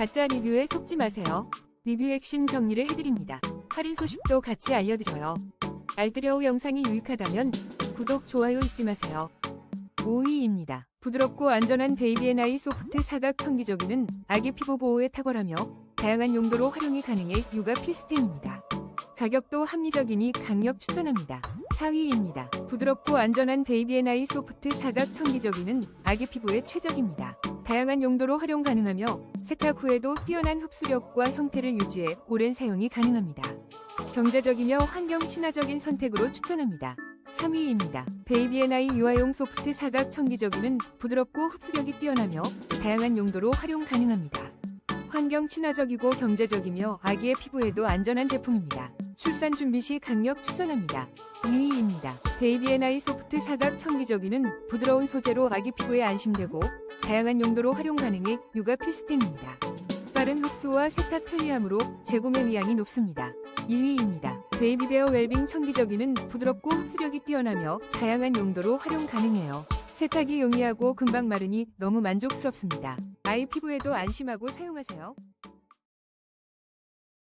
가짜 리뷰에 속지 마세요. 리뷰 핵심 정리를 해드립니다. 할인 소식도 같이 알려드려요. 알뜰여우 영상이 유익하다면 구독, 좋아요 잊지 마세요. 5위입니다. 부드럽고 안전한 베이비앤아이 소프트 사각 청기저귀는 아기 피부 보호에 탁월하며 다양한 용도로 활용이 가능해 육아 필수템입니다. 가격도 합리적이니 강력 추천합니다. 4위입니다. 부드럽고 안전한 베이비앤아이 소프트 사각 청기저귀는 아기 피부에 최적입니다. 다양한 용도로 활용 가능하며 세탁 후에도 뛰어난 흡수력과 형태를 유지해 오랜 사용이 가능합니다. 경제적이며 환경 친화적인 선택으로 추천합니다. 3위입니다. 베이비앤아이 유아용 소프트 사각 청기저귀는 부드럽고 흡수력이 뛰어나며 다양한 용도로 활용 가능합니다. 환경 친화적이고 경제적이며 아기의 피부에도 안전한 제품입니다. 출산 준비 시 강력 추천합니다. 2위입니다. 베이비앤아이 소프트 사각 청기저귀는 부드러운 소재로 아기 피부에 안심되고 다양한 용도로 활용 가능해 육아 필수템입니다. 빠른 흡수와 세탁 편리함으로 재구매 의향이 높습니다. 2위입니다. 베이비베어 웰빙 청기저귀는 부드럽고 흡수력이 뛰어나며 다양한 용도로 활용 가능해요. 세탁이 용이하고 금방 마르니 너무 만족스럽습니다. 아이 피부에도 안심하고 사용하세요.